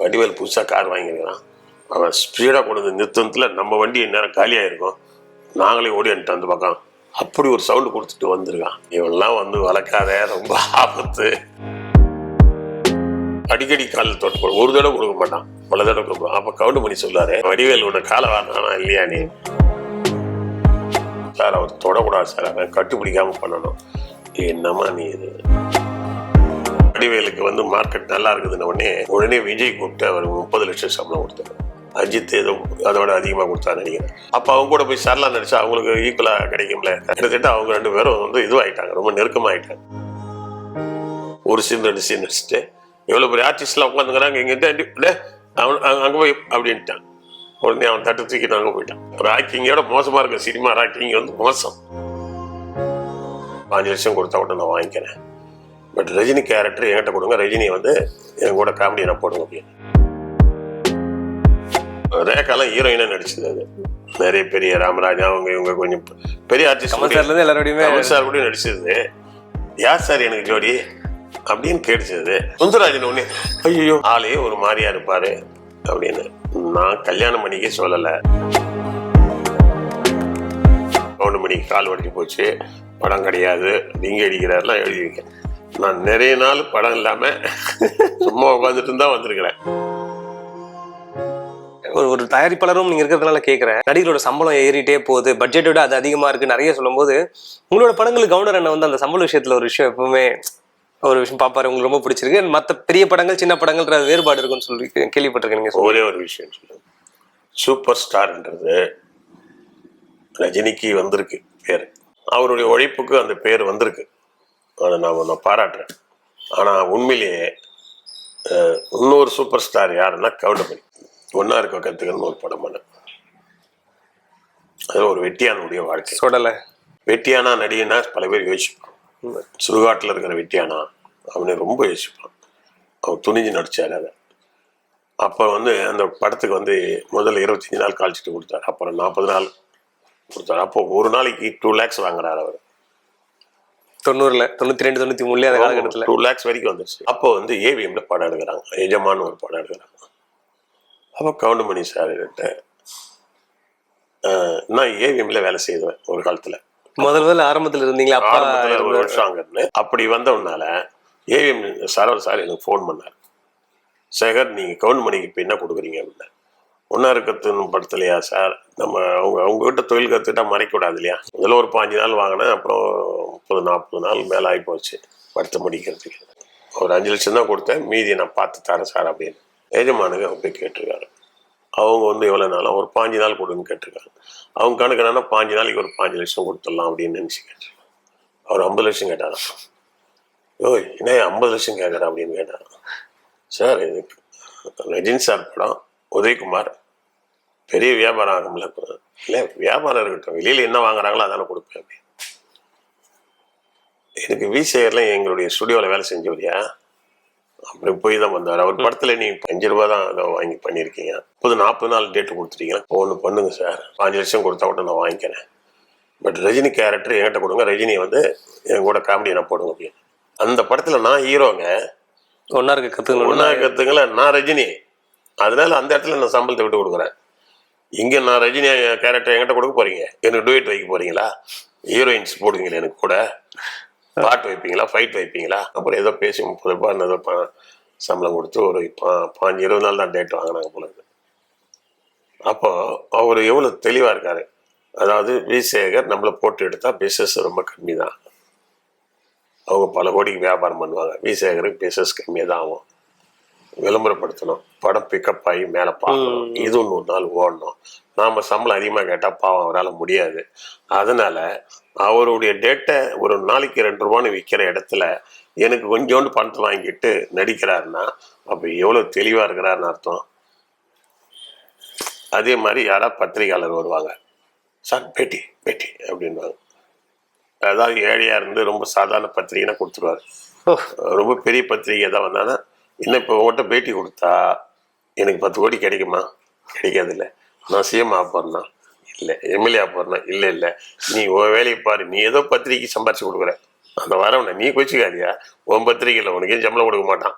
வடிவேல் புதுசாக கார் வாங்கியிருக்கிறான். அவன் ஸ்பீடாக கொண்டு வந்து நிறுத்தத்தில் நம்ம வண்டி நேரம் காலியாக இருக்கும் நாங்களே ஓடி வந்துட்டோம் அந்த பக்கம். அப்படி ஒரு சவுண்டு கொடுத்துட்டு வந்திருக்கான். இவெல்லாம் வந்து வளர்க்காத ரொம்ப ஆபத்து. அடிக்கடி காலில் தொட்டு ஒரு தடவை கொடுக்க மாட்டான். பல தடவை கொடுப்பான். அப்போ கவுண்ட் பண்ணி சொல்லாரு வடிவேல் உன்னை காலை வாங்கினா இல்லையா நீ? சார் அவர் தொடக்கூடாது சார். அவன் கட்டுப்பிடிக்காமல் பண்ணணும். என்னம்மா நீ இது? வடிவேலுக்கு வந்து மார்க்கெட் நல்லா இருக்குதுன்னு உடனே உடனே விஜய் கூப்பிட்டு அவருக்கு முப்பது லட்சம் சம்பளம் கொடுத்தாரு. அஜித் ஏதோ அதோட அதிகமாக கொடுத்தா நினைக்கிறேன். அப்போ அவங்க கூட போய் சரலாம் நடிச்சா அவங்களுக்கு ஈக்குவலாக கிடைக்கும்ல? கிட்டத்தட்ட அவங்க ரெண்டு பேரும் வந்து இதுவாகிட்டாங்க ரொம்ப நெருக்கமாகிட்டாங்க ஒரு சீன் ரெண்டு சீன் நடிச்சுட்டு எவ்வளோ பெரிய ஆர்டிஸ்ட்லாம் உட்காந்துக்கிறாங்க எங்கிட்ட அவன் அங்கே போய் அப்படின்ட்டான். உடனே அவன் தட்டு தூக்கிட்டு அங்கே போயிட்டான். ராக்கிங்கோட மோசமாக இருக்க சினிமா ராக்கிங் வந்து மோசம். பாஞ்சு லட்சம் கொடுத்தா கூட நான் வாங்கிக்கிறேன். பட் ரஜினி கேரக்டர் என்கிட்ட கொடுங்க. ரஜினி வந்து என் கூட காமெடி நான் போடுங்க அப்படின்னு ரேகாலாம் ஹீரோயினாக நடிச்சது அது. நிறைய பெரிய ராமராஜா அவங்க இவங்க கொஞ்சம் பெரிய ஆர்டிஸ்ட் எல்லாரோடையுமே சார் கூட நடிச்சது. யார் சார் எனக்கு ஜோடி? அப்படின்னு கேட்டுச்சது. சுந்தரராஜன் ஒண்ணு ஐயோ ஆளே ஒரு மாதிரியா இருப்பாரு. அப்படின்னு. நான் கல்யாணம் பண்ணிக்கே சொல்லலை. பவுண்டு மணிக்கு கால் வடிச்சு போச்சு. படம் கிடையாது. நீங்க அடிக்கிறாருலாம் எழுதி வைக்க நான் நிறைய நாள் படம் இல்லாம சும்மா உட்காந்துட்டு தான் வந்திருக்கிறேன். ஒரு ஒரு தயாரிப்பாளரும் நீங்க இருக்கிறதுனால கேட்கறேன் நடிகரோட சம்பளம் ஏறிட்டே போகுது. பட்ஜெட்டை விட அது அதிகமா இருக்கு. நிறைய சொல்லும்போது உங்களோட படங்களுக்கு கவுண்டர் அண்ணன் வந்து அந்த சம்பள விஷயத்துல ஒரு விஷயம் எப்பவுமே ஒரு விஷயம் பாப்பாரு உங்களுக்கு ரொம்ப பிடிச்சிருக்கு. மத்த பெரிய படங்கள் சின்ன படங்கள்ன்ற வேறுபாடு இருக்குன்னு சொல்லி கேள்விப்பட்டிருக்கேன் நீங்க ஒரே ஒரு விஷயம் சொல்லுங்க சூப்பர் ஸ்டார்ன்றது ரஜினிக்கு வந்திருக்கு பேர். அவருடைய உழைப்புக்கு அந்த பேர் வந்திருக்கு. அதை நான் நான் பாராட்டுறேன். ஆனால் உண்மையிலேயே இன்னொரு சூப்பர் ஸ்டார் யாருன்னா கவுண்டமணி. ஒன்றா இருக்க கற்றுக்கணும்னு ஒரு படம் பண்ணேன். அது ஒரு வெட்டியானுடைய வாழ்க்கை. சொல்லலை வெட்டியானா நடிகனா பல பேர் யோசிப்பான். சுடுகாட்டில் இருக்கிற வெட்டியானா அவனை ரொம்ப யோசிப்பான். அவன் துணிஞ்சு நடிச்சாரு அதை. அப்போ வந்து அந்த படத்துக்கு வந்து முதல்ல இருபத்தஞ்சி நாள் கால்ச்சிட்டு கொடுத்தாரு. அப்புறம் நாற்பது நாள் கொடுத்தாரு. அப்போ ஒரு நாளைக்கு டூ லேக்ஸ் வாங்குறாரு அவர். தொண்ணூறுல தொண்ணூத்தி ரெண்டு தொண்ணூத்தி மூணுல அந்த காலகட்டத்துல. டூ லேக்ஸ் வரைக்கும் வந்துருச்சு. அப்போ வந்து ஏவிஎம்ல படம் எடுக்கிறாங்க. எஜமான்னு ஒரு படம் எடுக்கிறாங்க. அப்போ கவுண்டமணி சார் கிட்ட நான் ஏவிஎம்ல வேலை செய்வேன் ஒரு காலத்துல. முதல் முதல்ல ஆரம்பத்துல இருந்தீங்களா? அப்பா ஆரம்பத்துல ஒரு வருஷம் அங்க இருந்தேன். அப்படி வந்தவனால ஏவிஎம் சரவர் சார் எனக்கு ஃபோன் பண்ணார். சேகர் நீங்க கவுண்டமணிக்கு இப்போ என்ன கொடுக்குறீங்க அப்படின்னா ஒன்றா இருக்கத்துன்னு படுத்தலையா சார்? நம்ம அவங்க அவங்ககிட்ட தொழில் கற்றுக்கிட்டா மறைக்கூடாது இல்லையா? முதல்ல ஒரு பாஞ்சு நாள் வாங்கினேன் அப்புறம் முப்பது நாற்பது நாள் மேலே ஆகி போச்சு படத்தை முடிக்கிறதுக்கு. ஒரு அஞ்சு லட்சம் தான் கொடுத்தேன் மீதியை நான் பார்த்து தரேன் சார் அப்படின்னு. எஜமானுக்கு அவங்க போய் கேட்டிருக்காரு. அவங்க வந்து எவ்வளோ நாளும் ஒரு பாஞ்சு நாள் கொடுன்னு கேட்டிருக்காங்க. அவங்க கணக்கு என்னன்னா பாஞ்சு நாளைக்கு ஒரு பாஞ்சு லட்சம் கொடுத்துடலாம் அப்படின்னு நினச்சி கேட்டிருக்காங்க. அவர் ஐம்பது லட்சம் கேட்டாராம் ஓய் என்ன ஐம்பது லட்சம் கேட்குறா அப்படின்னு கேட்டாராம் சார் இது ரஜினி சார் படம் உதயகுமார் பெரிய வியாபாரம் ஆகும்ல இல்லை வியாபாரம் இருக்கட்டும். வெளியில் என்ன வாங்குறாங்களோ அதானே கொடுப்பேன் அப்படின்னு. எனக்கு வி எங்களுடைய ஸ்டுடியோவில் வேலை செஞ்சவரியா அப்படி போய் தான் வந்தார். அவர் படத்தில் நீ அஞ்சு ரூபா தான் அதை வாங்கி பண்ணியிருக்கீங்க முப்பது நாற்பது நாள் டேட்டு கொடுத்துட்டீங்க. ஒன்று பண்ணுங்க சார் பாஞ்சு லட்சம் கொடுத்தா கூட நான் வாங்கிக்கிறேன். பட் ரஜினி கேரக்டர் என்கிட்ட கொடுங்க. ரஜினி வந்து என் கூட காமெடி நான் போடுங்க அப்படின்னு. அந்த படத்தில் நான் ஹீரோங்க ஒன்னா இருக்க கத்துக்கணும் ஒன்றா கற்றுங்கள நான் ரஜினி. அதனால அந்த இடத்துல நான் சம்பளத்தை விட்டு கொடுக்குறேன். இங்கே நான் ரஜினி கேரக்டர் என்கிட்ட கொடுக்க போறீங்க. எனக்கு டூயட் வைக்க போறீங்களா? ஹீரோயின்ஸ் போடுவீங்களா எனக்கு கூட. பாட்டு வைப்பீங்களா? ஃபைட் வைப்பீங்களா? அப்புறம் ஏதோ பேசி முப்பது ரூபாய் ஏதோ சம்பளம் கொடுத்து ஒரு பா- பாஞ்சு இருபது நாள் தான் டேட் வாங்கினாங்க போல இருக்கு. அப்போ அவர் எவ்வளோ தெளிவாக இருக்கார். அதாவது வி சேகர் நம்மளை போட்டு எடுத்தால் பிஸ்னஸ் ரொம்ப கம்மி தான் அவங்க பல கோடிக்கு வியாபாரம் பண்ணுவாங்க. விசேகருக்கு பிஸ்னஸ் கம்மியாக தான் ஆகும். விளம்பரப்படுத்தணும். படம் பிக்கப் ஆகி மேலே பார்க்கணும். இது ஒன்று ஒரு நாள் ஓடணும். நாம் சம்பளம் அதிகமாக கேட்டால் பாவம் அவரால் முடியாது. அதனால அவருடைய டேட்டை ஒரு நாளைக்கு ரெண்டு ரூபான்னு விற்கிற இடத்துல எனக்கு கொஞ்சோண்டு பணத்தை வாங்கிட்டு நடிக்கிறாருன்னா அப்போ எவ்வளோ தெளிவாக இருக்கிறாருன்னு அர்த்தம். அதே மாதிரி யாராவது பத்திரிகையாளர் வருவாங்க. சார் பேட்டி பேட்டி அப்படின்வாங்க அதாவது ஏழையாக இருந்து ரொம்ப சாதாரண பத்திரிகைனா கொடுத்துருவாரு. ரொம்ப பெரிய பத்திரிகை தான் வந்தானா என்ன இப்போ உங்கள்கிட்ட பேட்டி கொடுத்தா எனக்கு பத்து கோடி கிடைக்குமா? கிடைக்காது இல்லை நான் சிஎம் ஆக போறேன்னா இல்லை. எம்எல்ஏ ஆக போறேன்னா இல்லை இல்லை. நீ உன் வேலையை பாரு. நீ ஏதோ பத்திரிக்கை சம்பாரிச்சு கொடுக்குற. அந்த வரவனை நீ கொச்சிக்காதியா? உன் பத்திரிக்கையில் உனக்கு சம்பளம் கொடுக்க மாட்டான்.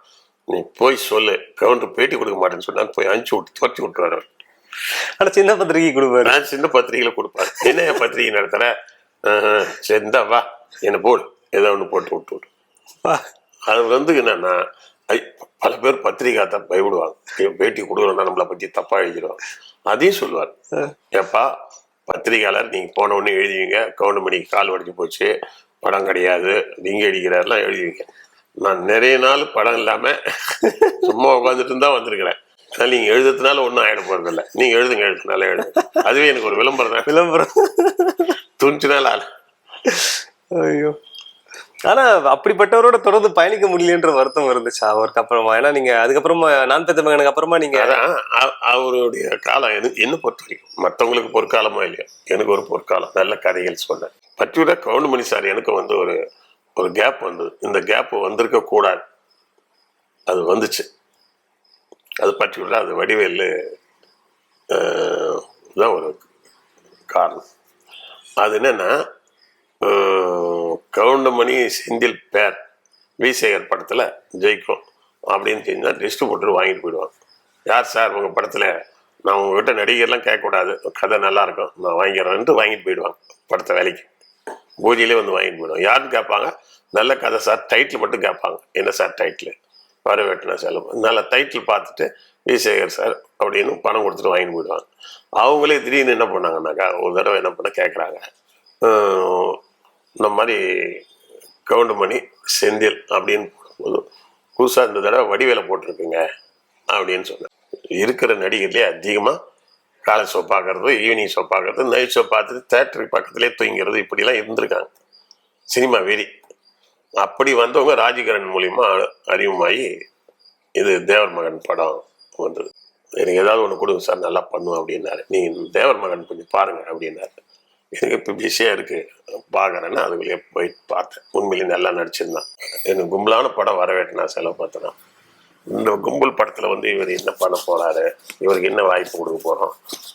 நீ போய் சொல்லு. கவுண்டர் பேட்டி கொடுக்க மாட்டேன்னு சொன்னா போய் அனுப்பிச்சு விட்டு துரத்தி விட்டுருவாரு அவர். ஆனா சின்ன பத்திரிகை கொடுப்பாரு. நான் சின்ன பத்திரிகையில கொடுப்பாரு. என்ன என் பத்திரிகை நடத்துற? ஆஹ், சரி இந்தா வா. என்ன போடு. ஏதோ ஒன்று போட்டு விட்டு விடு. வா. அது வந்து என்னன்னா ஐ, பல பேர் பத்திரிகை தான் பயப்படுவாங்க. பேட்டி கொடுக்கலன்னா நம்மளை பத்தி தப்பா எழுதிடுவாங்க. அதையும் சொல்லுவார். ஏப்பா பத்திரிகையாளர் நீங்க போன உடனே எழுதுவீங்க கவுண்டமணிக்கு கால் உடைஞ்சு போச்சு. படம் கிடையாது. நீங்க அடிக்கிறாருலாம் எழுதுவீங்க நான் நிறைய நாள் படம் இல்லாம சும்மா உட்காந்துட்டு தான் வந்திருக்கிறேன். அதனால நீங்க எழுதுறதுனால ஒன்றும் ஆயிட போறது இல்லை நீங்க எழுதுங்க எழுதுனால எழுதுங்க. அதுவே எனக்கு ஒரு விளம்பரம் தான். விளம்பரம். துணிச்சுனால ஆள் ஐயோ. ஆனா அப்படிப்பட்டவரோட தொடர்ந்து பயணிக்க முடியலன்ற வருத்தம் இருந்துச்சா அவருக்கு அப்புறமா. ஏன்னா நீங்க அதுக்கப்புறமா நான் பெத்த மகனுக்கு அப்புறமா நீங்க அவருடைய காலம் எது என்ன பொறுத்த வரைக்கும் மற்றவங்களுக்கு பொற்காலமா இல்லையா? எனக்கு ஒரு பொற்காலம். நல்ல கதைகள் சொன்னேன். பற்றியோட கவுண்டமணி சார் எனக்கு வந்து ஒரு ஒரு கேப் வந்தது. இந்த கேப் வந்திருக்க கூடாது. அது வந்துச்சு. அது பற்றி விட அது வடிவேலு தான் ஒரு காரணம். அது என்னன்னா கவுண்டமணி செந்தில் பேர் விசேகர் படத்தில் ஜெயிக்கும் அப்படின்னு தெரிஞ்சால் போட்டு வாங்கிட்டு போயிடுவாங்க யார் சார் உங்கள் படத்தில்? நான் உங்ககிட்ட நடிகர்லாம் கேட்கக்கூடாது. கதை நல்லாயிருக்கும் நான் வாங்கிடுறேன்ட்டு வாங்கிட்டு போயிடுவாங்க படத்தை வேலைக்கு. பூஜையிலே வந்து வாங்கிட்டு போயிடுவோம் யாருன்னு கேட்பாங்க? நல்ல கதை சார் டைட்டில் மட்டும் கேட்பாங்க. என்ன சார் டைட்டில் வரவேட்டினா செலவு நல்ல டைட்டில் பார்த்துட்டு விசேகர் சார் அப்படின்னு பணம் கொடுத்துட்டு வாங்கிட்டு போயிடுவாங்க அவங்களே திடீர்னு என்ன பண்ணாங்கன்னாக்கா ஒரு தடவை என்ன பண்ண கேட்குறாங்க. இந்த மாதிரி கவுண்டமணி செந்தில் அப்படின்னு போடும்போது புதுசாக இந்த தடவை வடிவேலை போட்டிருக்குங்க அப்படின்னு சொன்னேன் இருக்கிற நடிகர்லேயே அதிகமாக காலை ஷோ பார்க்கறது ஈவினிங் ஷோ பார்க்கறது நைட் ஷோ பார்த்துட்டு தேட்டருக்கு பக்கத்துலேயே தூங்கிறது இப்படிலாம் இருந்திருக்காங்க. சினிமா வெறி அப்படி வந்தவங்க ராஜகிரண் மூலிமா அறிமுகமாகி இது தேவர் மகன் படம் வந்தது. எனக்கு ஏதாவது ஒன்று கொடுங்க சார் நல்லா பண்ணுவேன் அப்படின்னாரு. நீங்கள் தேவர் மகன் கொஞ்சம் பாருங்கள் அப்படின்னாரு. எனக்கு இப்போ பிஸியாக இருக்குது பார்க்குறேன்னா அதுக்குள்ளேயே போயிட்டு பார்த்தேன். உண்மையிலேயே நல்லா நடிச்சிருந்தான். எனக்கு கும்பலான படம் வரவேற்று செலவு பார்த்தேன். இந்த கும்பல் படத்தில் வந்து இவர் என்ன பண்ண போகிறாரு இவருக்கு என்ன வாய்ப்பு கொடுக்க போகிறோம்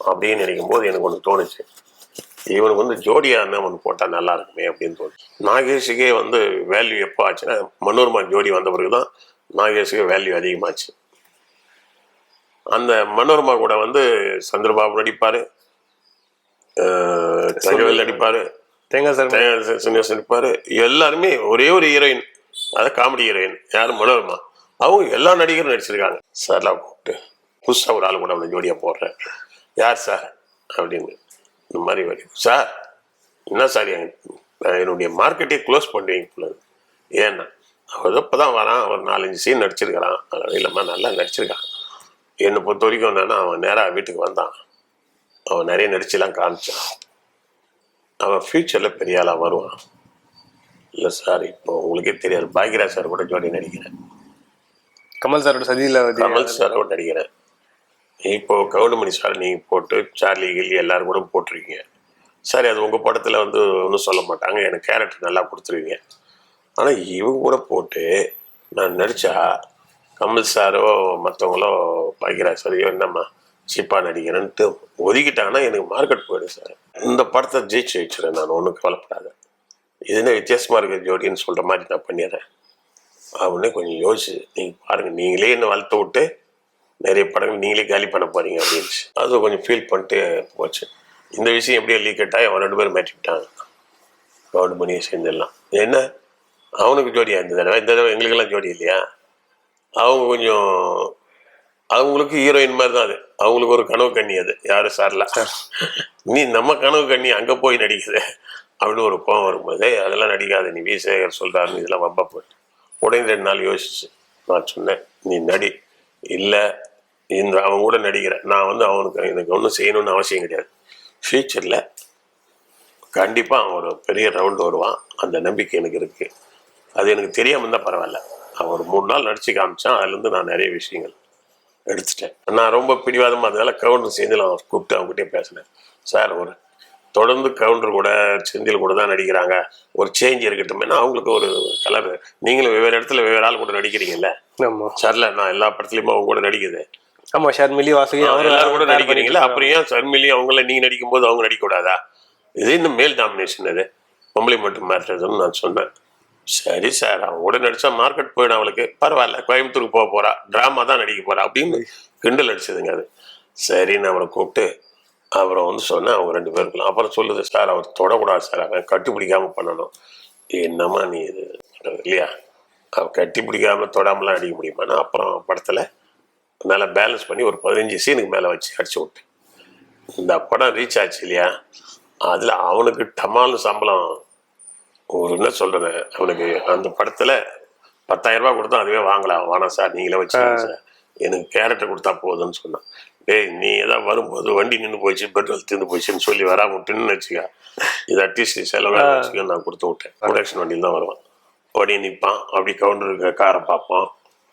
அப்படின்னு நினைக்கும் போது எனக்கு ஒன்று தோணுச்சு. இவனுக்கு வந்து ஜோடியாக இருந்தால் ஒன்று போட்டால் நல்லா இருக்குமே அப்படின்னு தோணுச்சு. நாகேஷுக்கே வந்து வேல்யூ எப்போ ஆச்சுன்னா மனோர்மா ஜோடி வந்த பிறகு தான் நாகேஷுக்கு வேல்யூ அதிகமாச்சு. அந்த மனோரமா கூட வந்து சந்திரபாபு நடிப்பார். தங்கவேல் நடிப்பாரு தேங்காய் சார் சன்னிவாசன் நடிப்பாரு எல்லாருமே ஒரே ஒரு ஹீரோயின் அதாவது காமெடி ஹீரோயின் யார்? மனோரமா. அவங்க எல்லா நடிகரும் நடிச்சிருக்காங்க. சார்லாம் கூப்பிட்டு புதுசாக ஒரு ஆள் கூட அவனை ஜோடியாக போடுறேன். யார் சார்? அப்படின்னு. இந்த மாதிரி சார் என்ன சார்? என்னுடைய மார்க்கெட்டே க்ளோஸ் பண்ணுவீங்க போல. ஏன்னா அவர் இப்போ தான் வரான். அவர் நாலஞ்சு சீன் நடிச்சிருக்கிறான். இல்லைம்மா நல்லா நடிச்சிருக்கான். என்னை பொறுத்த வரைக்கும் என்னன்னா அவன் நேராக வீட்டுக்கு வந்தான். அவன் நிறைய நடிச்சுலாம் காமிச்சான். அவன் ஃப்யூச்சரில் பெரிய ஆளாக வருவான். இல்லை சார் இப்போ உங்களுக்கே தெரியாது. பாக்யராஜ் சார் கூட ஜோடி நடிக்கிறேன். கமல் சாரோட சதியில கமல் சார் கூட நடிக்கிறேன். இப்போ கவுண்டமணி சார் நீங்கள் போட்டு சார்லி கில்லி எல்லாரும் கூட போட்டிருக்கீங்க. சரி அது உங்கள் படத்தில் வந்து ஒன்றும் சொல்ல மாட்டாங்க. எனக்கு கேரக்டர் நல்லா கொடுத்துருவீங்க. ஆனால் இவங்க கூட போட்டு நான் நடித்தா கமல் சாரோ மற்றவங்களோ பாக்யராஜ் சாரையோ என்னம்மா? சீப்பாக நடிக்கிறேன்ட்டு ஒதுக்கிட்டாங்கன்னா எனக்கு மார்க்கெட் போயிடும் சார். இந்த படத்தை ஜெயிச்சு வச்சுறேன் நான் ஒன்றும் கவலைப்படாத. இது என்ன வித்தியாசமாக இருக்கிற ஜோடின்னு சொல்கிற மாதிரி நான் பண்ணிடுறேன். அப்படின்னு கொஞ்சம் யோசிச்சு நீங்கள் பாருங்கள் நீங்களே என்ன வளர்த்து விட்டு நிறைய படங்கள் நீங்களே காலி பண்ண போறீங்க அப்படின்னு அது கொஞ்சம் ஃபீல் பண்ணிட்டு போச்சு. இந்த விஷயம் எப்படியோ லீக் ஆகி அவன் ரெண்டு பேரும் மாட்டிக்கிட்டாங்க கவுண்ட் பண்ணியே செஞ்சிடலாம் என்ன? அவனுக்கு ஜோடியா இந்த தடவை? இந்த தடவை எங்களுக்கெல்லாம் ஜோடி இல்லையா? அவங்க கொஞ்சம் அவங்களுக்கு ஹீரோயின் மாதிரி தான் அது. அவங்களுக்கு ஒரு கனவு கண்ணி அது. யாரும் சார்ல. நீ நம்ம கனவு கண்ணி அங்கே போய் நடிக்குது. அப்படின்னு ஒரு கோவம் வரும்போது அதெல்லாம் நடிக்காது. நீ விசேகர் சொல்றாருன்னு இதெல்லாம் வம்பா போயிட்டு உடனே ரெண்டு நாள் யோசிச்சு. நான் சொன்னேன் நீ நடி. இல்லை இந்த அவன் கூட நடிக்கிறேன் நான் வந்து அவனுக்கு எனக்கு ஒன்றும் செய்யணும்னு அவசியம் கிடையாது. ஃப்யூச்சரில் கண்டிப்பாக அவன் ஒரு பெரிய ரவுண்ட் வருவான். அந்த நம்பிக்கை எனக்கு இருக்குது அது எனக்கு தெரியாமல் இருந்தால் பரவாயில்ல. அவன் ஒரு மூணு நாள் நடிச்சு காமிச்சான். அதுலேருந்து நான் நிறைய விஷயங்கள் எடுத்துட்டேன். நான் ரொம்ப பிடிவாதமாக அதனால கவுண்டர் செந்தில் அவன் கூப்பிட்டு அவங்ககிட்டயே பேசினேன். சார் ஒரு தொடர்ந்து கவுண்டர் கூட செந்தில் கூட தான் நடிக்கிறாங்க. ஒரு சேஞ்ச் இருக்கட்டும். ஏன்னா அவங்களுக்கு ஒரு கலர். நீங்களும் வெவ்வேறு இடத்துல வெவ்வேறு ஆள் கூட நடிக்கிறீங்கல்ல? ஆமா. சார்ல நான் எல்லா படத்துலையுமே அவங்க கூட நடிக்குது. ஆமா ஷர்மிலி வாசுகி அவரு எல்லாரும் கூட நடிக்கிறீங்களா அப்புறம் ஏன் சர்மிலி அவங்கள நீங்க நடிக்கும் போது அவங்க நடிக்க கூடாதா இது இன்னும் மேல் டாமினேஷன் அது. பொம்பளை மட்டும் மாற்றுறதுன்னு நான் சொன்னேன். சரி சார் அவன் கூட நடிச்சா மார்க்கெட் போயிடும் அவளுக்கு. பரவாயில்ல கோயம்புத்தூருக்கு போக போறா. டிராமா தான் நடிக்க போறா அப்படின்னு கிண்டல் அடிச்சதுங்க அது. சரின்னு அவரை கூப்பிட்டு அப்புறம் வந்து சொன்னேன் அவங்க ரெண்டு பேருக்குலாம் அப்புறம் சொல்லுது சார் அவர் தொடக்கூடாது சார். அவன் கட்டுப்பிடிக்காம பண்ணணும். என்னம்மா நீ இது இல்லையா? அவன் கட்டி பிடிக்காம தொடாமலாம் அடிக்க முடியுமானா அப்புறம் படத்தில் நல்லா பேலன்ஸ் பண்ணி ஒரு பதினஞ்சு சீனுக்கு மேலே வச்சு அடிச்சு விட்டேன். இந்த படம் ரீச் ஆச்சு இல்லையா? அதில் அவனுக்கு டமால்னு சம்பளம் ஒரு என்ன சொல்கிறேன் அவனுக்கு அந்த படத்தில் பத்தாயிரம் ரூபாய் கொடுத்தா அதுவே வாங்கலாம் வேணாம் சார் நீங்களே சார். எனக்கு கேரட்டை கொடுத்தா போதும்னு சொன்னான். டேய் நீ ஏதாவது வரும்போது வண்டி நின்று போச்சு பெட்ரோல் தீர்ந்து போச்சுன்னு சொல்லி வராம விட்டுன்னு வச்சுக்க. இது அட்லீஸ்ட் செலவாக வச்சுக்க நான் கொடுத்து விட்டேன். ப்ரொடக்ஷன் வண்டியில் தான் வருவான். ஓடி நிற்பான் அப்படி கவுண்டர் இருக்க காரை பார்ப்பான்.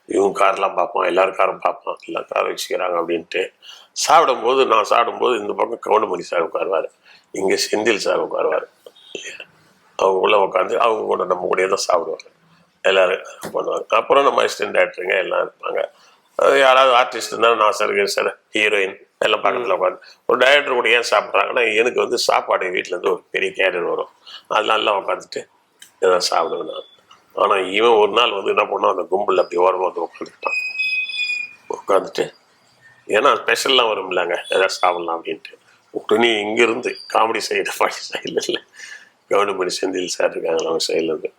இவங்க கார்லாம் பார்ப்பான். எல்லாரும் காரும் பார்ப்பான். எல்லாம் கார் வச்சுக்கிறாங்க அப்படின்ட்டு. சாப்பிடும்போது நான் சாப்பிடும்போது இந்த பக்கம் கவுண்டமணி சார் உட்காருவார். இங்கே செந்தில் சார் உட்காருவார். அவங்க உள்ள உட்காந்து அவங்க கூட நம்ம கூடயே தான் சாப்பிடுவாங்க. எல்லாரும் பண்ணுவாங்க. அப்புறம் நம்ம அசிஸ்டன்ட் டேரக்டருங்க எல்லாம் இருப்பாங்க. அது யாராவது ஆர்டிஸ்ட் இருந்தாலும் நான் சார் சார் ஹீரோயின் எல்லாம் பக்கத்தில் உட்காந்து ஒரு டைரக்டர் கூட ஏன் சாப்பிட்றாங்கன்னா எனக்கு வந்து சாப்பாடு வீட்டிலேருந்து ஒரு பெரிய கேரியர் வரும். அதெல்லாம் எல்லாம் உட்காந்துட்டு இதான் சாப்பிடுவேன் நான். ஆனால் இவன் ஒரு நாள் வந்து என்ன பண்ணோம் அந்த கும்பலில் அப்படி ஓரமாக வந்து உட்காந்துக்கிட்டான் உட்காந்துட்டு ஏன்னா ஸ்பெஷல்லாம் வரும் இல்லைங்க எதாவது சாப்பிடலாம் அப்படின்ட்டு. உடனே இங்கேருந்து காமெடி சைடு பாடி சைடில் இல்லை. கவுண்டமணி செந்தில் சார் இருக்காங்களா? அவங்க சைடில் இருந்து.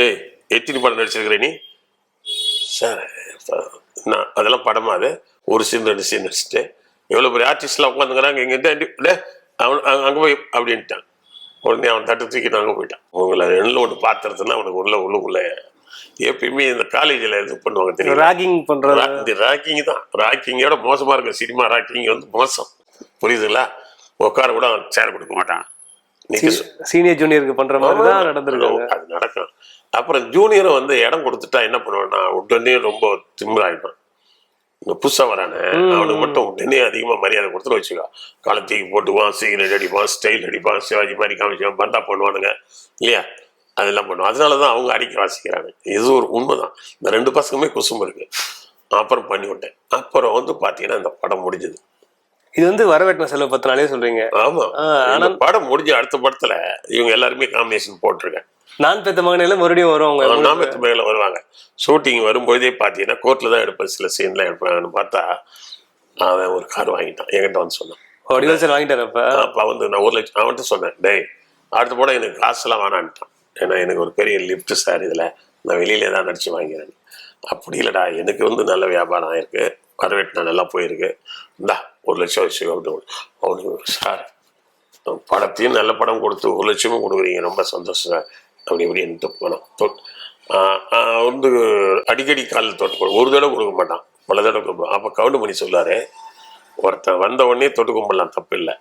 ஏய் எத்தனை படம் நடிச்சிருக்கிற நீ? சார் நான் அதெல்லாம் படமா அது? ஒரு சீன் ரெண்டு சீன் நடிச்சுட்டு எவ்வளோ பெரிய ஆர்டிஸ்ட்லாம் உட்காந்துக்கிறாங்க இங்கே அவன் அங்கே போய் அப்படின்ட்டான். உடனே அவன் தட்டு தூக்கிட்டு அங்கே போயிட்டான். உங்களை ரெண்டில் ஒன்று பாத்திரத்துனா அவனுக்கு உள்ள உள்ளுக்குள்ள எப்பயுமே இந்த காலேஜில் இது பண்ணுவாங்க தெரியும்? ராகிங் பண்றது. இந்த ராக்கிங் தான். ராக்கிங்கோட மோசமா இருக்கும் சினிமா ராக்கிங் வந்து மோசம். புரியுதுங்களா? உட்கார கூட அவன் சேர் கொடுக்க மாட்டான். சீனியர் ஜூனியருக்கு பண்ற மாதிரி தான் நடந்திருக்காங்க. அது நடக்கும் அப்புறம் ஜூனியரும் வந்து இடம் கொடுத்துட்டா என்ன பண்ணுவான்னா உடனே ரொம்ப திமிராயிடும் இந்த புதுசா வரானே அவனுக்கு மட்டும் உடனே அதிகமா மரியாதை கொடுத்துட்டு வச்சுக்கோ. காலத்தீக்கு போட்டுவான் சிகரெட் அடிப்பான் ஸ்டைல் அடிப்பான் சிவாஜி மாதிரி காமிச்சான் பந்தா பண்ணுவானுங்க. இல்லையா? அதெல்லாம் பண்ணுவான். அதனாலதான் அவங்க அடிக்க வாசிக்கிறாங்க. இது ஒரு உண்மைதான். இந்த ரெண்டு பசங்களுமே குசும்பு இருக்கு. அப்புறம் பண்ணி விட்டேன் அப்புறம் வந்து பாத்தீங்கன்னா இந்த படம் முடிஞ்சது. இது வந்து வரவேற்ற செலவு பத்து நாளே சொல்றீங்க. ஆமா. ஆ, இந்த படம் முடிஞ்ச அடுத்த படத்துல இவங்க எல்லாருமே காம்பினேஷன் போட்டிருக்கேன். நான் பெத்த மகனில மறுபடியும் வரும் அவங்க நாமத்து மேல வருவாங்க. ஷூட்டிங் வரும்போதே பார்த்தீங்கன்னா கோர்ட்ல தான் எடுப்பேன் சில சீன்லாம் எடுப்பாங்கன்னு பார்த்தா அவன் ஒரு கார் வாங்கிட்டான். என்கிட்ட வந்து சொன்னான். வடிவல் சார் வாங்கிட்டாரு அப்ப? வந்து நான் ஒரு லட்சம் அவன்கிட்ட சொன்னேன் டேய் அடுத்த படம் எனக்கு காசுலாம் வேணான்ட்டான். ஏன்னா எனக்கு ஒரு பெரிய லிஃப்ட் சார் இதில் நான் வெளியில தான் நடிச்சு வாங்கிறேன் அப்படி இல்லைடா எனக்கு வந்து நல்ல வியாபாரம் ஆயிருக்கு. வரவேற்று நல்லா போயிருக்கு. இந்தா ஒரு லட்சம் வச்சு அவனுக்கு சார் படத்தையும் நல்ல படம் கொடுத்து ஒரு லட்சமும் கொடுக்குறீங்க. ரொம்ப சந்தோஷம் சார். அப்படி இப்படி போனோம் தொ- வந்து அடிக்கடி காலில் தொட்டு ஒரு தடவை கொடுக்க மாட்டான். பல தடவை கொடுப்பான் அப்போ கவுண்ட் பண்ணி சொல்லாரு ஒருத்தன் வந்த உடனே தொட்டு கும்பிடலாம். தப்பு இல்லை.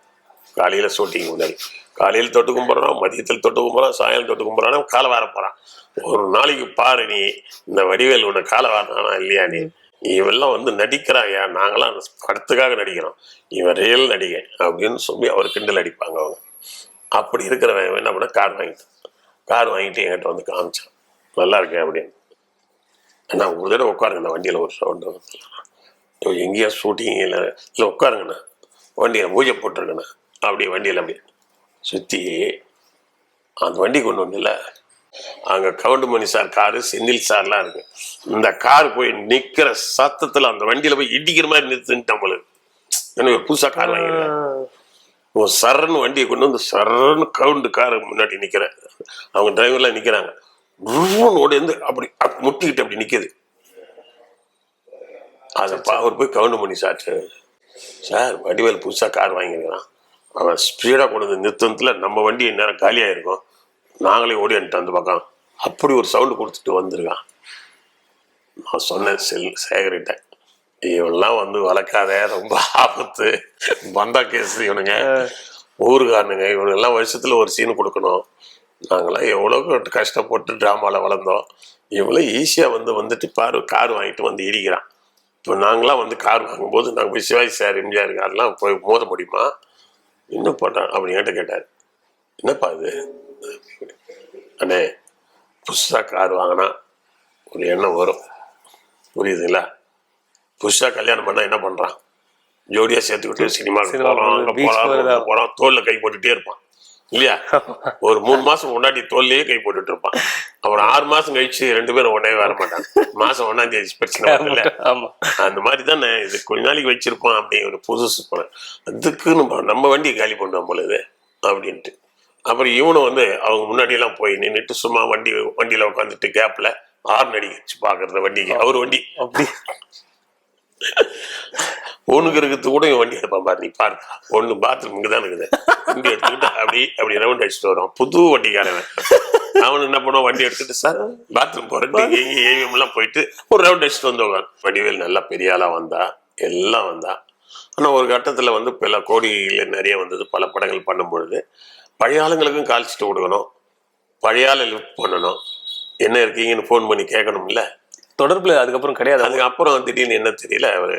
காலையில் ஷூட்டிங் முன்னாடி. காலையில் தொட்டு கும்பிட்றான் மதியத்தில் தொட்டு கும்பிட்றான் சாயங்காலம் தொட்டு கும்பிட்றான் காலை வார போகிறான் ஒரு நாளைக்கு பாரு நீ இந்த வடிவேல் உன்னை காலை வாரினானா இல்லையா நீ? இவெல்லாம் வந்து நடிக்கிறாயா? நாங்களாம் அந்த படத்துக்காக நடிக்கிறோம். இவன் ரியல் நடிகை அப்படின்னு சொல்லி அவர் கிண்டல் அடிப்பாங்க அவங்க. அப்படி இருக்கிறவன் என்ன பண்ண கார் வாங்கிட்டான் கார் வாங்கிட்டு என்கிட்ட வந்து காமிச்சான். நல்லா இருக்கேன் அப்படின்னு. அண்ணா ஒரு தடவை உட்காருங்க நான் வண்டியில் ஒரு ரவுண்டு எங்கேயா ஷூட்டிங் இல்லை. இல்லை உட்காருங்கண்ணா. வண்டியில் பூஜை போட்டிருக்கண்ணா அப்படியே வண்டியில் அப்படியே சுற்றி அந்த வண்டி கொண்டு வந்தில்ல அங்கே கவுண்டமணி சார் காரு செந்தில் சார்லாம் இருக்கு. இந்த கார் போய் நிற்கிற சத்தத்தில் அந்த வண்டியில் போய் இடிக்கிற மாதிரி நிறுத்துன்ட்டு நம்மளுக்கு எனக்கு புதுசாக கார் வாங்கிடுறேன் ஒரு சரன்னு வண்டியை கொண்டு வந்து சரன்னு கவுண்டு கார் முன்னாடி நிக்கிறேன் அவங்க டிரைவர்லாம் நிக்கிறாங்க. ரூன்னு ஓடி வந்து அப்படி அப்~ முட்டிக்கிட்டு அப்படி நிக்குது. அதை அவர் போய் கவுண்ட் பண்ணி சார் சார் வடிவேல் புதுசா கார் வாங்கியிருக்கிறான். அவன் ஸ்பீடா கொண்டு வந்து நிறுத்தத்துல நம்ம வண்டி நேரம் காலியா இருக்கும் நாங்களே ஓடி வந்துட்டோம் அந்த பக்கம் அப்படி ஒரு சவுண்டு கொடுத்துட்டு வந்திருக்கான். நான் சொன்னேன் செல் சேகரிட்ட இவன்லாம் வந்து வளர்க்காத ரொம்ப ஆபத்து பந்தா கேஸ் இவனுங்க. ஊருக்காரனுங்க இவனுங்கெல்லாம் வருஷத்துல ஒரு சீன் கொடுக்கணும். நாங்களாம் எவ்வளோ கஷ்டப்பட்டு ட்ராமாவில் வளர்ந்தோம். இவங்கள ஈஸியாக வந்து வந்துட்டு பாரு கார் வாங்கிட்டு வந்து இடிக்கிறான். இப்போ நாங்களாம் வந்து கார் வாங்கும்போது நாங்கள் போய் சிவாஜி சார் எம்ஜிஆர் கார்லாம் போய் மோத முடியுமா? என்ன பண்ணுறான் அப்படி என்கிட்ட கேட்டார். என்னப்பா இது? அண்ணே புதுசாக கார் வாங்கினா ஒரு எண்ணம் வரும். புரியுதுங்களா? புதுசாக கல்யாணம் பண்ணால் என்ன பண்ணுறான் ஜோடியாக சேர்த்துக்கிட்டு சினிமாவுக்கு சினிமா அங்கே போகலாம் தோளில் கை போட்டுகிட்டே இருப்பான். இல்லையா? ஒரு மூணு மாசம் முன்னாடி தோல்லையே கை போட்டுட்டு இருப்பான். அப்புறம் ஆறு மாசம் கழிச்சு ரெண்டு பேரும் ஒன்னே வர மாட்டாங்க. மாசம் ஒன்னாம் தேதி பிரச்சனை அந்த மாதிரி தானே இது கொஞ்ச நாளைக்கு வச்சிருப்பான் அப்படி ஒரு புதுசு போனேன் அதுக்கு நம்ம நம்ம வண்டியை காலி பண்ணுவோம் போல இது அப்படின்ட்டு. அப்புறம் இவனும் வந்து அவங்க முன்னாடி எல்லாம் போய் நின்னுட்டு சும்மா வண்டி வண்டியில உட்காந்துட்டு கேப்ல ஆறு அடிச்சு பாக்குறது வண்டிக்கு. அவர் வண்டி. அப்படி. ஒண்ணுக்கு இருக்கிறது கூட இவன் வண்டி எடுப்பான் பாரு நீ பாரு. ஒண்ணு பாத்ரூம் இங்கே தான் இருக்குது. வண்டி எடுத்துக்கிட்டு அப்படி அப்படி ரவுண்ட் அடிச்சுட்டு வரும் புது வண்டிக்காரன் அவன் என்ன பண்ணுவான்? வண்டி எடுத்துட்டு சார் பாத்ரூம் போறேன். ஏவிஎம் எல்லாம் போயிட்டு ஒரு ரவுண்ட் அடிச்சுட்டு வந்தவங்க வடிவேல் நல்லா பெரிய ஆளா வந்தா எல்லாம் வந்தா. ஆனா ஒரு கட்டத்துல வந்து பல கோடியில நிறைய வந்தது. பல படங்கள் பண்ணும் பொழுது பழைய ஆளுங்களுக்கும் கால்ச்சிட்டு கொடுக்கணும். பழைய ஆளை லிஃப்ட் பண்ணணும். என்ன இருக்கீங்கன்னு ஃபோன் பண்ணி கேட்கணும்ல? தொடர்புல அதுக்கப்புறம் கிடையாது. அதுக்கப்புறம் திடீர்னு என்ன தெரியல அவரு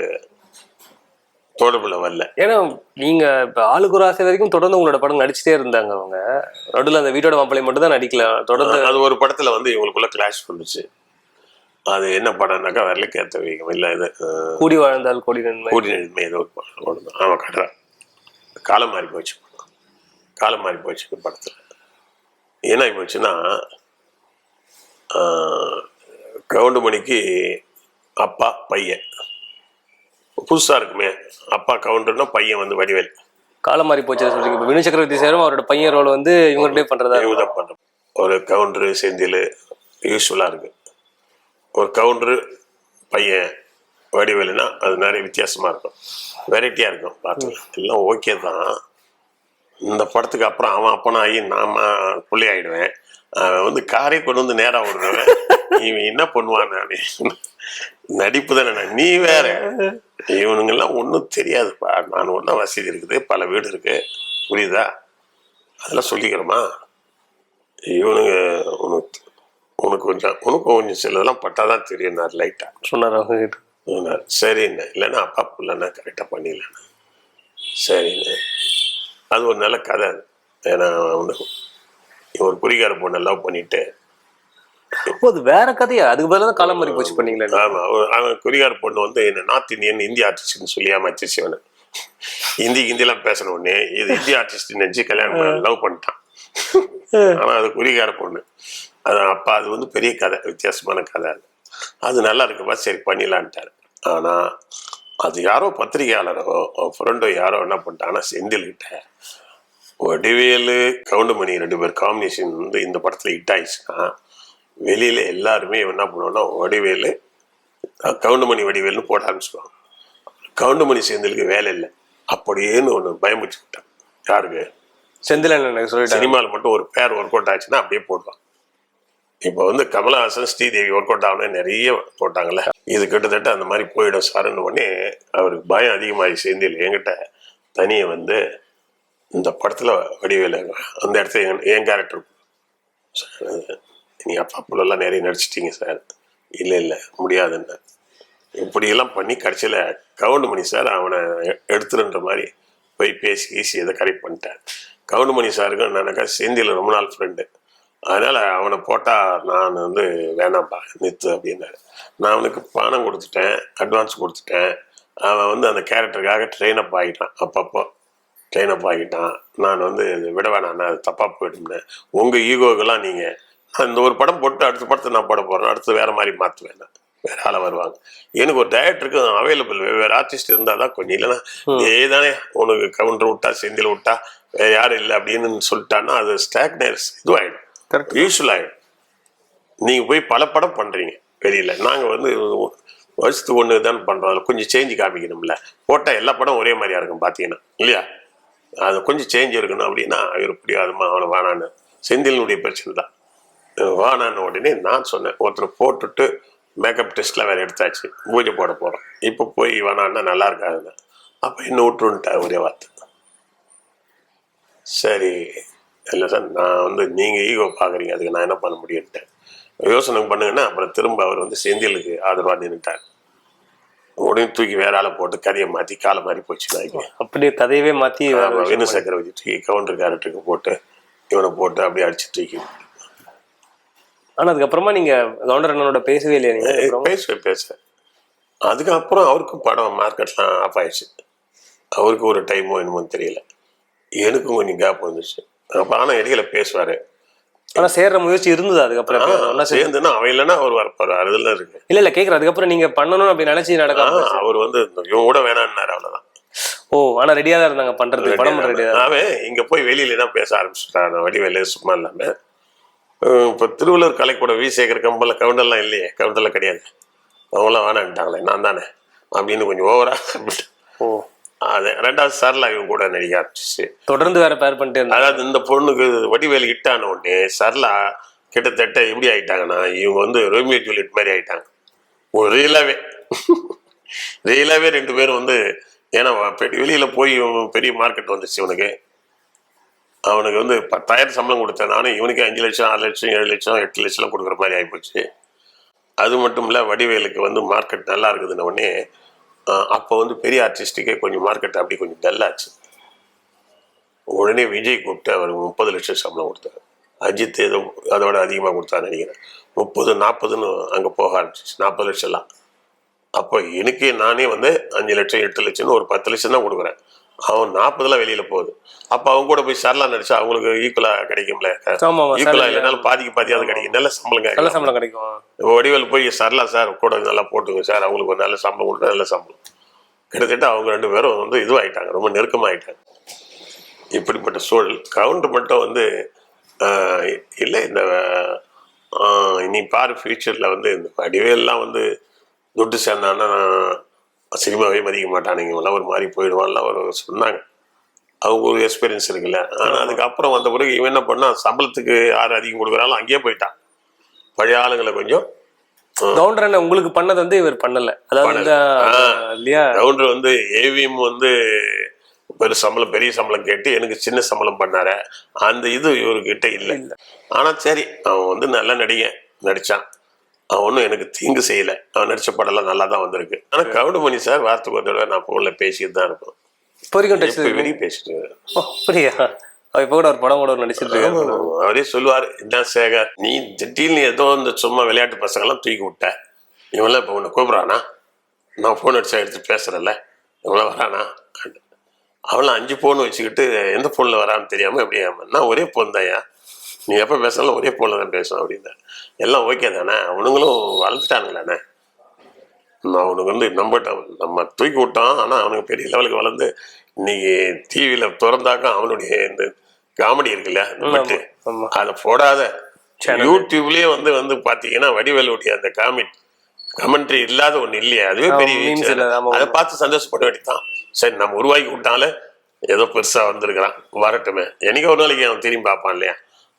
தொடர்புல வரல. ஏன்னா நீங்க இப்ப ஆளுக்கு ஒரு ஆசை வரைக்கும் தொடர்ந்து உங்களோட படம் நடிச்சுட்டே இருந்தாங்க அவங்க. நடுவில் அந்த வீட்டோட மாப்பிள்ளை மட்டும் தான் நடிக்கல தொடர்ந்து அது ஒரு படத்துல வந்து இவங்களுக்குள்ள கிளாஷ் பண்ணுச்சு. அது என்ன படம்னாக்கா விரலுக்கேத்த வைக்கும் இல்ல இது. கூடி வாழ்ந்தால் கோடி நன்மை. கூடி நெடுமை ஏதோ ஒரு படம். ஓடுது. ஆமா கடை காலம் மாறி போச்சு காலம் மாறி போச்சு படத்துல. என்ன போச்சுன்னா ஆஹ், கவுண்டமணிக்கு அப்பா பையன். புதுசா இருக்குமே அப்பா கவுண்டர்னா பையன் வந்து வடிவேல். காலம் மாறி போச்சு சொல்றீங்க. இப்ப வினு சக்கரவர்த்தி சேரும் அவரோட பையன் ரோல் வந்து இவங்கள்டே பண்றதா இருக்கும். இவங்க தான் பண்றோம் ஒரு கவுண்டரு செந்தில் யூஸ்ஃபுல்லாக இருக்கு. ஒரு கவுண்டரு பையன் வடிவேலுனா அது நிறைய வித்தியாசமா இருக்கும். வெரைட்டியா இருக்கும் பார்த்துக்கலாம். எல்லாம் ஓகே தான். இந்த படத்துக்கு அப்புறம் அவன் அப்பனாகி நாம பிள்ளை ஆயிடுவேன் அவன் வந்து காரை கொண்டு வந்து நேரா விடுறவன் இவன் என்ன பண்ணுவான் அப்படின்னு. நடிப்பு தானே நீ வேற. இவனுங்கெல்லாம் ஒன்றும் தெரியாதுப்பா. நான் ஒன்றா வசதி இருக்குது பல வீடு இருக்கு. புரியுதா? அதெல்லாம் சொல்லிக்கிறோமா? இவனுங்க உனக்கு உனக்கு கொஞ்சம் உனக்கு கொஞ்சம் சிலதெல்லாம் பட்டாதான் தெரியும் நான் லைட்டா. சொன்னார் அவங்க சொன்னார். சரிண்ணே. இல்லைன்னா அப்பா இல்லைன்னா கரெக்டாக பண்ணிடலண்ணே. சரிண்ணே. அது ஒரு நல்ல கதை. அது ஏன்னா இவன் ஒரு குறிகார பொண்ணை லவ் பண்ணிட்டு. அது வேற கதையா? அதுக்கு பதிலா தான் காலம் மாறி போச்சு பண்ணீங்களே ஆமா அவன் குறிகார பொண்ணு வந்து என்ன நார்த் இந்தியன் இந்தி ஆர்டிஸ்ட்னு சொல்லி ஏமாச்சிச்சு அவனை ஹிந்தி ஹிந்திலாம் பேசணும் உடனே இது இந்தி ஆர்டிஸ்ட் நினைச்சு கல்யாணம் லவ் பண்ணிட்டான். ஆனா அது குறிகார பொண்ணு. அது அப்பா அது வந்து பெரிய கதை வித்தியாசமான கதை அது. அது நல்லா இருக்குப்பா சரி பண்ணிடலான்ட்டாரு. ஆனா அது யாரோ பத்திரிகையாளரோ ஃப்ரெண்டோ யாரோ என்ன பண்ணிட்டாங்கன்னா செந்தில்கிட்ட வடிவேலு கவுண்டமணி ரெண்டு பேர் காம்பினேஷன் வந்து இந்த படத்துல ஹிட் ஆயிடுச்சுன்னா வெளியில எல்லாருமே என்ன பண்ணுவோம்னா வடிவேலு கவுண்டமணி வடிவேலுன்னு போட ஆரம்பிச்சுக்குவாங்க கவுண்டமணி செந்திலுக்கு வேலை இல்லை. அப்படியேன்னு ஒன்று பயமுறுத்தி விட்டான் யாருக்கு? செந்தில் சொல்லிட்டாங்க சினிமாவில் மட்டும் ஒரு பேர் ஒர்க் அவுட் ஆச்சுன்னா அப்படியே போடுவான். இப்போ வந்து கமலஹாசன் ஸ்ரீதேவி ஒர்க் அவுட் ஆகணும் நிறைய போட்டாங்கல்ல. இது கிட்டத்தட்ட அந்த மாதிரி போயிடும் சாருன்னு உடனே அவருக்கு பயம் அதிகமாகி செந்தில் என்கிட்ட தனியை வந்து இந்த படத்தில் வடிவேலு அந்த இடத்துல என் என் கேரக்டர் சார் நீங்கள் அப்பா புள்ளெல்லாம் நிறைய நடிச்சிட்டீங்க சார் இல்லை இல்லை முடியாதுன்னு. இப்படியெல்லாம் பண்ணி கடைசியில் கவுண்டமணி சார் அவனை எடுத்துருன்ற மாதிரி போய் பேசி ஈஸி இதை கரெக்ட் பண்ணிட்டேன் கவுண்டமணி சாருக்கும் என்னன்னாக்கா செந்தியில் ரொம்ப நாள் ஃப்ரெண்டு அதனால் அவனை போட்டால் நான் வந்து வேணாம்ப்பா நித்து அப்படின்னாரு. நான் அவனுக்கு பணம் கொடுத்துட்டேன் அட்வான்ஸ் கொடுத்துட்டேன். அவன் வந்து அந்த கேரக்டருக்காக ட்ரெயின் அப் ஆகிட்டான் அப்பப்போ. ட்ரெயின் அப் ஆகிட்டான். நான் வந்து விட வேணாம் அது தப்பாக போயிடும்னேன் உங்கள் ஈகோக்கெல்லாம் நீங்கள் நான் இந்த ஒரு படம் போட்டு அடுத்த படத்தை நான் போட போகிறேன் அடுத்து வேற மாதிரி மாற்றுவேன் நான். வேற ஆளை வருவாங்க. எனக்கு ஒரு டேரக்டருக்கு அவைலபிள் வேறு ஆர்டிஸ்ட் இருந்தால் தான் கொஞ்சம் இல்லைன்னா ஏதானே உனக்கு கவுண்டர் விட்டா செந்தில் விட்டா வேற யாரும் இல்லை அப்படின்னு சொல்லிட்டான்னா அது ஸ்டாக்னர்ஸ் இதுவாயிடும். கரெக்ட் யூஸ்வல் ஆகிடும் நீங்கள் போய் பல படம் பண்ணுறீங்க வெளியில். நாங்கள் வந்து வருஷத்துக்கு ஒன்று தான் பண்ணுறோம் கொஞ்சம் சேஞ்சு காமிக்கணும்ல. போட்டால் எல்லா படம் ஒரே மாதிரியா இருக்கும் பார்த்தீங்கன்னா இல்லையா? அது கொஞ்சம் சேஞ்ச் இருக்கணும் அப்படின்னா இவர் பிடிவாதமா அவனை வேணான்னு. செந்திலினுடைய பிரச்சனை தான். வானான்னு உடனே நான் சொன்னேன். ஒருத்தர் போட்டுட்டு மேக்கப் டெஸ்ட்லாம் வேற எடுத்தாச்சு. பூஜை போட போகிறோம் இப்போ போய் வேணான்னா நல்லா இருக்காதுன்னு. அப்போ என்ன விட்டுருன்ட்டார் ஒரே வார்த்தை. சரி. இல்லை சார்? நான் வந்து நீங்கள் ஈகோ பார்க்குறீங்க அதுக்கு நான் என்ன பண்ண முடியும்ட்டேன் யோசனை பண்ணுங்கன்னா அப்புறம் திரும்ப அவர் வந்து செந்திலுக்கு ஆதரவாக நின்றுட்டார் உடனே தூக்கி வேற ஆளை போட்டு கதையை மாற்றி காலை மாதிரி போச்சு நாய்க்கு அப்படியே கதையவே விஷயம் வினு சக்கரவர்த்தி தூக்கி கவுண்டர் கேரக்டருக்கு போட்டு இவனை போட்டு அப்படியே அடிச்சு தூக்கி ஆனா அதுக்கப்புறமா நீங்க கவுண்டர் அண்ணனோட பேசவே இல்லையா? பேசுவேன் பேசுவேன். அதுக்கப்புறம் அவருக்கும் படம் மார்க்கெட்லாம் ஆஃப் ஆயிடுச்சு. அவருக்கு ஒரு டைமோ என்னமோ தெரியல. எனக்கும் கொஞ்சம் கேப் வந்துச்சு ஆனா இடையில பேசுவாரு. ஆனா சேர்ற முயற்சி இருந்தது அதுக்கப்புறம். சேர்ந்துன்னா அவன் இல்லைன்னா அவர் வரப்பாரு அதுல இருக்கு. இல்ல இல்ல கேக்குறேன். அதுக்கப்புறம் நீங்க பண்ணணும் அப்படி நினைச்சு நடக்காம ஆ, அவர் வந்து இவன் கூட வேணான்னாரு அவ்வளவுதான். ஓ ஆனா ரெடியா தான் இருந்தாங்க பண்றதுக்கு. படம் ரெடியா அவன் இங்க போய் வெளியில தான் பேச ஆரம்பிச்சுட்டான் வடிவேலு சும்மா இல்லாம. இப்ப திருவள்ளூர் கலைக்கூட வி. சேகர் கம்பல கவுண்டர்லாம் இல்லையே. கவுண்டர்லாம் கிடையாது. அவங்களாம் வேணான்ட்டாங்களே நான் தானே. அப்படின்னு கொஞ்சம் ஓவரா ஓ. அது ரெண்டாவது சரலா இவங்க கூட நடிக்க ஆரம்பிச்சிச்சு. தொடர்ந்து வேற பேர் பண்ணிட்டே அதாவது இந்த பொண்ணுக்கு வடிவேலு ஹிட் ஆன உடனே சரலா கிட்டத்தட்ட எப்படி ஆயிட்டாங்கன்னா இவங்க வந்து ரோமியோ ஜூலியட் மாதிரி ஆயிட்டாங்க. ஒரு ரீலாவே ரீலாவே ரெண்டு பேரும் வந்து ஏன்னா வெளியில போய் பெரிய மார்க்கெட் வந்துச்சு இவனுக்கு. அவனுக்கு வந்து பத்தாயிரம் சம்பளம் கொடுத்தேன் நானும் இவனுக்கு அஞ்சு லட்சம் ஆறு லட்சம் ஏழு லட்சம் எட்டு லட்சம்லாம் கொடுக்குற மாதிரி ஆகிப்போச்சு அது மட்டும் இல்லை வடிவேலுக்கு வந்து மார்க்கெட் நல்லா இருக்குதுன்ன உடனே அப்போ வந்து பெரிய ஆர்டிஸ்ட்டுக்கே கொஞ்சம் மார்க்கெட் அப்படி கொஞ்சம் டல்லாச்சு உடனே விஜய் கூப்பிட்டு அவருக்கு முப்பது லட்சம் சம்பளம் கொடுத்தாரு. அஜித் ஏதோ அதோட அதிகமாக கொடுத்தான்னு நினைக்கிறேன். முப்பது நாற்பதுன்னு அங்கே போக ஆரம்பிச்சிச்சு. நாற்பது லட்சம்லாம். அப்போ எனக்கு நானே வந்து அஞ்சு லட்சம் எட்டு லட்சம்னு ஒரு பத்து லட்சம் தான் கொடுக்குறேன். அவன் நாற்பதுல வெளியில போகுது. அப்போ அவங்க கூட போய் சரலா நடிச்சா அவங்களுக்கு ஈக்குவலா கிடைக்கும்ல? ஈக்குவலா. இல்லைனாலும் பாதிக்கு பாதியாவது கிடைக்கும். நல்ல சம்பளம் நல்ல சம்பளம் கிடைக்கும். வடிவேல் போய் சரலா சார் கூட நல்லா போட்டுங்க சார் அவங்களுக்கு ஒரு நல்ல சம்பளம் கொடுத்தா நல்ல சம்பளம். கிட்டத்தட்ட அவங்க ரெண்டு பேரும் வந்து இதுவாயிட்டாங்க. ரொம்ப நெருக்கமாயிட்டாங்க. இப்படிப்பட்ட சூழல். கவுண்டர் மட்டும் வந்து இல்லை இந்த இனி பாரு ஃபியூச்சரில் வந்து இந்த வடிவேல்லாம் வந்து துட்டு சேர்ந்தான்னா சினிமாவே மதிக்க மாட்டானுங்க. இவெல்லாம் ஒரு மாதிரி போயிடுவான்லாம் ஒரு சொன்னாங்க. அவங்க ஒரு எக்ஸ்பீரியன்ஸ் இருக்குல்ல. ஆனால் அதுக்கப்புறம் வந்த பிறகு இவன் என்ன பண்ணா சம்பளத்துக்கு யார் அதிகம் கொடுக்குறாலும் அங்கேயே போயிட்டான். பழைய ஆளுங்களை கொஞ்சம் கவுண்டர் உங்களுக்கு பண்ணது வந்து இவர் பண்ணல. அதாவது. இல்லையா? கவுண்டர் வந்து ஏவிஎம் வந்து பெரு சம்பளம் பெரிய சம்பளம் கேட்டு எனக்கு சின்ன சம்பளம் பண்ணாரு. அந்த இது இவர்கிட்ட இல்லை. ஆனா சரி அவன் வந்து நல்ல நடிகன் நடிச்சான். அவன் ஒன்றும் எனக்கு தீங்கு செய்யல. அவன் நடிச்ச படம்லாம் நல்லா தான் வந்திருக்கு. ஆனா கவுண்டமணி சார் வாரத்துக்கு ஒரு தடவை நான் போன்ல பேசிட்டு தான் இருப்பேன். இப்போ வரைக்கும் பேசிட்டு அப்படியா? அவர் இப்போ கூட ஒரு படம் கூட நடிச்சிட்டு இருக்காரு அவரே சொல்லுவார் என்ன சேகர் நீ திடீர்னு ஏதோ இந்த சும்மா விளையாட்டு பசங்கெல்லாம் தூக்கி விட்ட. இவன்லாம் இப்போ உன்னை கூப்பிட்றானா? நான் ஃபோன் அடிச்சா எடுத்து பேசுறேன்ல. இவங்களாம் வரானா? அவளாம் அஞ்சு ஃபோன் வச்சுக்கிட்டு எந்த ஃபோனில் வரான்னு தெரியாமல் எப்படி? நான் ஒரே ஃபோன் தான்யா நீ எப்போ பேசினாலும் ஒரே ஃபோனில் தான் பேசுவேன் அப்படின்னு. எல்லாம் ஓகே தானே? அவனுங்களும் வளர்ந்துட்டானுங்களாண்ணே அவனுக்கு வந்து நம்பிட்டோம் நம்ம தூக்கி விட்டோம் ஆனால் அவனுக்கு பெரிய லெவலுக்கு வளர்ந்து இன்னைக்கு டிவியில் திறந்தாக்கா அவனுடைய இந்த காமெடி இருக்குல்ல பட்டு. அதை போடாத. யூடியூப்லயே வந்து வந்து பாத்தீங்கன்னா வடிவேலுடைய அந்த காமெண்ட் கமெண்ட்ரி இல்லாத ஒண்ணு இல்லையா? அதுவே பெரிய. அதை பார்த்து சந்தோஷப்பட வேண்டியதான் சரி நம்ம உருவாக்கி விட்டாலே ஏதோ பெருசா வந்திருக்கிறான். வரட்டுமே. என்னைக்கு ஒரு நாளைக்கு அவன் திரும்பி பார்ப்பான் இல்லையா?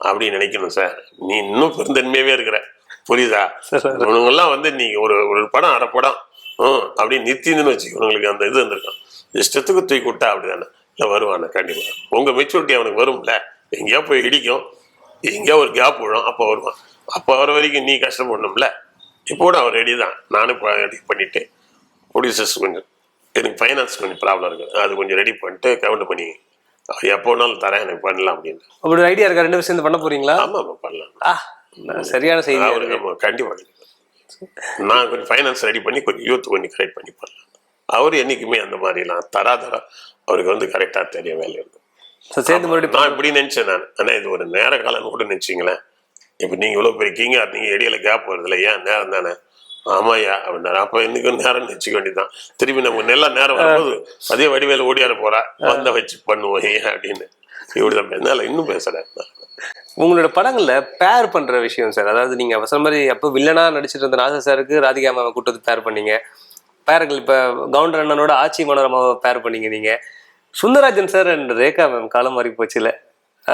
அப்படின்னு நினைக்கணும் சார் நீ இன்னும் பெருந்தன்மையாவே இருக்கிற. புரியுதா? இவனுங்கெல்லாம் வந்து நீ ஒரு ஒரு படம் அரை படம். ம் அப்படி நிறுத்தின்னு வச்சு இவனுங்களுக்கு அந்த இது வந்திருக்கும். இஷ்டத்துக்கு தூக்கி விட்டா அப்படிதானே? இல்லை வருவானே கண்டிப்பாக உங்கள் மெச்சூரிட்டி அவனுக்கு வரும்ல. எங்கேயா போய் இடிக்கும். எங்கேயா ஒரு கேப் விழும் அப்போ வருவான். அப்போ வர வரைக்கும் நீ கஷ்டப்படணும்ல. இப்போ கூட அவன் ரெடி தான். நானும் இப்போ ரெடி பண்ணிவிட்டு ப்ரொடியூசர்ஸ் கொஞ்சம் எனக்கு ஃபைனான்ஸ் கொஞ்சம் ப்ராப்ளம் இருக்கு. அது கொஞ்சம் ரெடி பண்ணிட்டு கவுண்ட் பண்ணி எப்போ வேணாலும் தரேன் எனக்கு பண்ணலாம் அப்படின்னு. அப்படி ஐடியா இருக்கா? ரெண்டு பேரும் சேர்ந்து பண்ண போறீங்களா? ஆமா ஆமா பண்ணலாம். சரியான செய்தி அவருக்கு. ஆமா, கண்டிப்பா நான் கொஞ்சம் ஃபைனான்ஸ் ரெடி பண்ணி கொஞ்சம் யூத் கொஞ்சம் கரெக்ட் பண்ணி பண்ணலாம். அவர் என்னைக்குமே அந்த மாதிரிலாம் தராதரா அவருக்கு வந்து கரெக்டாக தெரிய வேலை இருக்கும் சேர்ந்து மறுபடியும் நான் இப்படி நினைச்சேன் நான். ஆனா இது ஒரு நேர காலம் கூட நினைச்சிங்களேன் இப்போ நீங்க இவ்வளவு பெரிய கிங்கா நீங்க இடையில கேப் வருதுல ஏன் நேரம் தானே? ஆமாய்யா அப்படின்னாரு அப்ப இன்னைக்கு நேரம் நினைச்சுக்க வேண்டியதுதான். திரும்பி நம்ம நல்ல நேரம் வரும்போது அதே வடிவேல ஓடியார போறா வந்த வச்சு பண்ணுவோம் ஏன் அப்படின்னு. இப்படிதான் என்னால இன்னும் பேசுறேன் உங்களோட படங்கள்ல பேர் பண்ற விஷயம் சார் அதாவது நீங்க அவசர மாதிரி அப்போ வில்லனா நடிச்சிட்டு இருந்த நாசர் சாருக்கு ராதிகா அம்மாவை கூட்டத்து பேர் பண்ணீங்க. பேர்கள் இப்ப கவுண்டர் அண்ணனோட ஆட்சி மனோரமாவை பேர் பண்ணீங்க நீங்க. Sundararajan sir and Rekha ma'am காலம் மாறி போச்சுல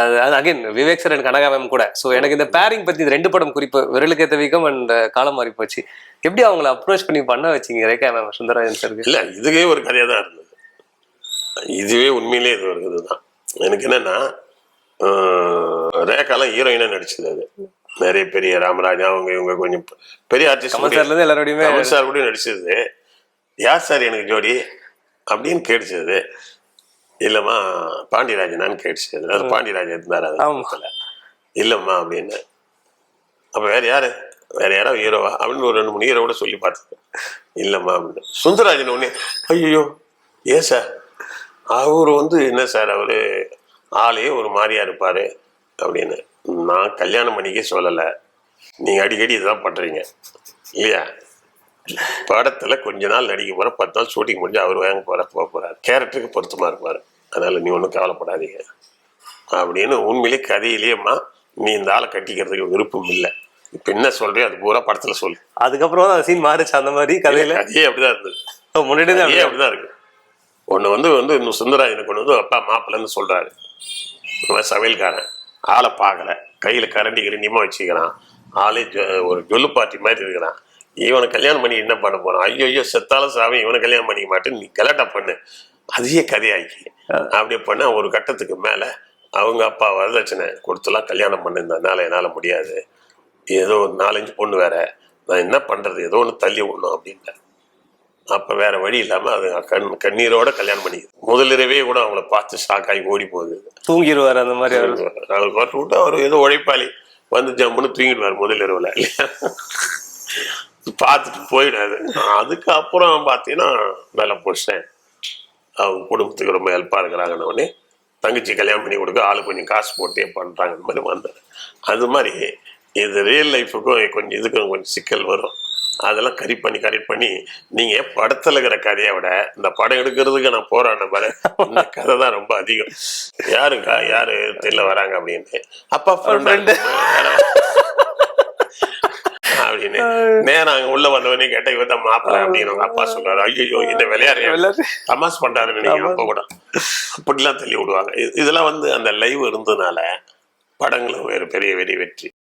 அது again Vivek sir and Kanaga ma'am கூட. ஸோ எனக்கு இந்த பேரிங் பத்தி இந்த ரெண்டு படம் குறிப்பு. விரலுக்கேத்த வீக்கம் அண்ட் காலம் மாறி போச்சு. எப்படி அவங்கள அப்ரோச் பண்ணி பண்ண வச்சீங்க ரேகா மேம் சுந்தரராஜன் சாருக்கு இல்ல இதுவே ஒரு கதையா தான் இருந்தது. இதுவே உண்மையிலே இது ஒரு இதுதான் எனக்கு என்னன்னா ரேகாலாம் ஹீரோயினா நடிச்சது அது. நிறைய பெரிய ராமராஜ் அவங்க இவங்க கொஞ்சம் பெரிய கமல் ஆர்டிஸ்ட் சார்ல இருந்து எல்லாரோடையுமே கமல் சார் கூட நடிச்சது. யார் சார் எனக்கு ஜோடி? அப்படின்னு கேட்டுச்சது இல்லம்மா பாண்டியராஜனான்னு கேட்டுச்சது அது பாண்டியராஜன் இருந்தார் அது. இல்லம்மா அப்படின்னு. அப்ப வேற யாரு? வேற யாராவது ஹீரோவா? அப்படின்னு ஒரு ரெண்டு மூணு ஹீரோ கூட சொல்லி பார்த்தது இல்லம்மா அப்படின்னு. சுந்தரராஜன் உடனே ஐயோ ஏன் சார்? அவர் வந்து என்ன சார்? அவரு ஆளே ஒரு மாதிரியா இருப்பாரு அப்படின்னு. நான் கல்யாணம் பண்ணிக்க சொல்லலை. நீங்க அடிக்கடி இதுதான் பண்றீங்க. இல்லையா? படத்துல கொஞ்ச நாள் நடிக்க போற பத்து நாள் ஷூட்டிங் முடிஞ்சு அவர் வாங்க போற போக போறாரு. கேரக்டருக்கு பொருத்தமா இருப்பாரு. அதனால நீ ஒன்றும் கவலைப்படாதீங்க. அப்படின்னு உண்மையிலே கதையிலேயேம்மா நீ இந்த ஆளை கட்டிக்கிறதுக்கு விருப்பம் இல்லை. இப்ப என்ன சொல்றியோ அது பூரா படத்துல சொல்லு. அதுக்கப்புறம் அந்த சீன் மாறுச்சு அந்த மாதிரி கதையில? கதையே அப்படிதான் இருந்தது. முன்னாடி கதையே அப்படிதான்? இருக்கு. ஒண்ணு வந்து வந்து இன்னும் சுந்தராஜனை கொண்டு வந்து அப்பா மாப்பிள்ளைன்னு சொல்றாரு. இவன் சமையல்காரன். ஆளை பார்க்கல. கையில கரண்டி கிரண்டியமா வச்சுக்கிறான். ஆளே ஒரு ஜொல்லு பார்ட்டி மாதிரி இருக்கிறான். இவனை கல்யாணம் பண்ணி என்ன பண்ண போறான்? ஐயோ ஐயோ செத்தாலும் சாமி இவனை கல்யாணம் பண்ணிக்க மாட்டேன் நீ கலாட்டா பண்ணு. அதையே கதையாக்கி. அப்படியே பண்ண ஒரு கட்டத்துக்கு மேல அவங்க அப்பா வரதட்சணை கொடுத்துலாம் கல்யாணம் பண்ணிருந்ததுனால என்னால முடியாது. ஏதோ ஒரு நாலஞ்சு பொண்ணு வேற. நான் என்ன பண்றது? ஏதோ ஒன்று தள்ளி விடணும் அப்படின்ட்டேன் அப்ப வேற வழி இல்லாம அது கண் கண்ணீரோட கல்யாணம் பண்ணிக்குது. முதலிரவே கூட அவங்கள பார்த்து ஷாக் ஆகி ஓடி போகுது. தூங்கிடுவாரு அந்த மாதிரி அவரு. அவருக்கு விட்டு அவர் ஏதோ உழைப்பாளி. வந்து ஜம்முன்னு தூங்கிடுவார் முதலிரவுல. இல்லையா பார்த்துட்டு போயிடாது. அதுக்கப்புறம் பார்த்தீங்கன்னா நல்ல புருஷன் அவங்க குடும்பத்துக்கு ரொம்ப ஹெல்ப்பாக இருக்கிறாங்கன்னு தங்கச்சி கல்யாணம் பண்ணி கொடுக்க ஆளு கொஞ்சம் காசு போட்டே பண்ணுறாங்க மாதிரி வந்தது அது மாதிரி இது ரியல் லைஃபுக்கும் கொஞ்சம் இதுக்கும் கொஞ்சம் சிக்கல் வரும். அதெல்லாம் கரி பண்ணி கரெக்ட் பண்ணி நீங்க படத்துல இருக்கிற கதையை விட இந்த படம் எடுக்கிறதுக்கு நான் போராடின பாரு. இந்த கதை தான் ரொம்ப அதிகம். யாருக்கா? யாரு தெரியல வராங்க அப்படின்னு. அப்பா friend அப்படின்னு. நேரம் அங்க உள்ள வந்தவனே கேட்டா இவன் தான் மாப்பிள்ள அப்படின்னு அப்பா சொல்றாரு. ஐயோ இந்த விளையாடுறியா விளையாடு. தமாஸ் பண்றாரு நினைக்கிறேன். அப்ப கூட. அப்படிலாம் தள்ளி விடுவாங்க. இது- இதெல்லாம் வந்து அந்த லைவ் இருந்ததுனால படங்களும் வேறு பெரிய பெரிய வெற்றி.